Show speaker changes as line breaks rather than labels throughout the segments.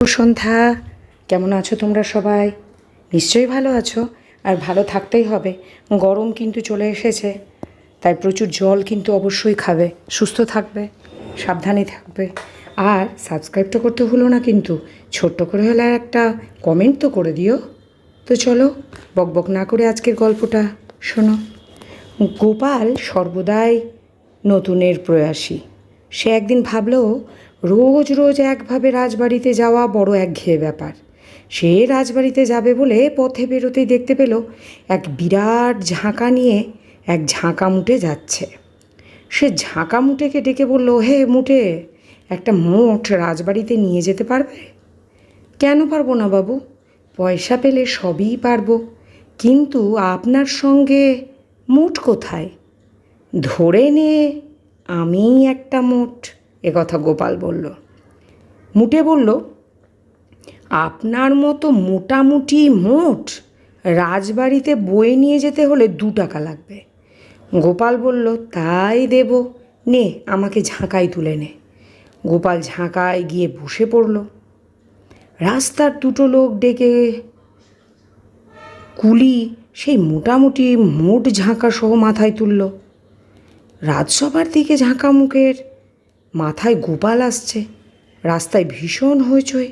সন্ধ্যা কেমন আছো তোমরা সবাই? নিশ্চয়ই ভালো আছো, আর ভালো থাকতেই হবে। গরম কিন্তু চলে এসেছে, তাই প্রচুর জল কিন্তু অবশ্যই খাবে। সুস্থ থাকবে, সাবধানে থাকবে। আর সাবস্ক্রাইব তো করতে হলো না কিন্তু, ছোট্ট করে হলে একটা কমেন্ট তো করে দিও। তো চলো বকবক না করে আজকের গল্পটা শোনো। গোপাল সর্বদাই নতুনের প্রয়াসী। সে একদিন ভাবলো রোজ রোজ একভাবে রাজবাড়িতে যাওয়া বড় একঘেয়ে ব্যাপার। সে রাজবাড়িতে যাবে বলে পথে বেরোতেই দেখতে পেল এক বিরাট ঝাঁকা নিয়ে এক ঝাঁকা মুটে যাচ্ছে। সে ঝাঁকা মুটেকে ডেকে বলল, হে মুটে, একটা মোট রাজবাড়িতে নিয়ে যেতে পারবে? কেন পারব না বাবু, পয়সা পেলে সবই পারব, কিন্তু আপনার সঙ্গে মোট কোথায়? ধরে নে আমি একটা মোট। কথা গোপাল বলল। মুটে বলল, আপনার মতো মোটামুটি মোট রাজবাড়িতে বয়ে নিয়ে যেতে হলে দু টাকা লাগবে। গোপাল বলল, তাই দেব। নে, আমাকে ঝাঁকায় তুলে নে। গোপাল ঝাঁকায় গিয়ে বসে পড়ল। রাস্তার দুটো লোক ডেকে কুলি সেই মোটামুটি মোট ঝাঁকা সহ মাথায় তুলল। রাজসভার দিকে ঝাঁকা মুখের মাথায় গোপাল আসছে। রাস্তায় ভীষণ হইচই।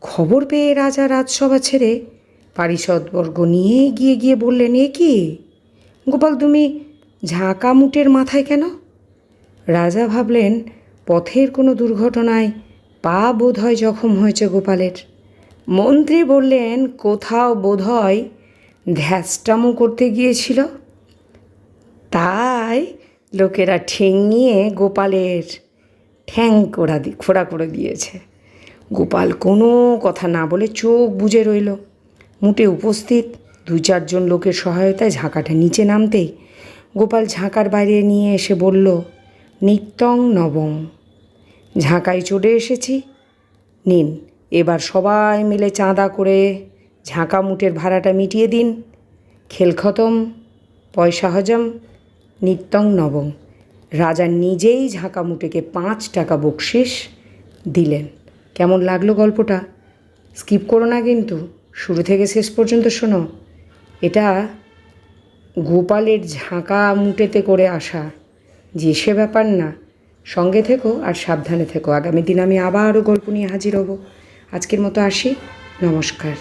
খবর পেয়ে রাজা রাজসভা ছেড়ে পারিষদবর্গ নিয়ে গিয়ে গিয়ে বললেন, এ কি? গোপাল, তুমি ঝাঁকা মুটের মাথায় কেন? রাজা ভাবলেন, পথের কোনো দুর্ঘটনায় পা বোধ হয় জখম হয়েছে গোপালের। মন্ত্রী বললেন, কোথাও বোধ হয় ধ্যাসটামো করতে গিয়েছিল। তাই? লোকেরা ঠেঙিয়ে গোপালের ঠ্যাং কোড়া দি, খোড়া করে দিয়েছে। গোপাল কোনো কথা না বলে চোখ বুজে রইল। মুটে উপস্থিত দু চারজন লোকের সহায়তায় ঝাঁকাটা নিচে নামতেই গোপাল ঝাঁকার বাইরে নিয়ে এসে বলল, নিত্যং নবং ঝাঁকায় চড়ে এসেছি। নিন, এবার সবাই মিলে চাঁদা করে ঝাঁকা মুটের ভাড়াটা মিটিয়ে দিন। খেল খতম, পয়সা হজম নিত্যং নবম। রাজা নিজেই ঝাঁকা মুটেকে পাঁচ টাকা বকশিস দিলেন। কেমন লাগল গল্পটা? স্কিপ করো না কিন্তু, শুরু থেকে শেষ পর্যন্ত শোনো। এটা গোপালের ঝাঁকা মুটেতে করে আসা। যে সে ব্যাপার না, সঙ্গে থেকো আর সাবধানে থেকো। আগামী দিন আমি আবারও গল্প নিয়ে হাজির হব। আজকের মতো আসি। নমস্কার।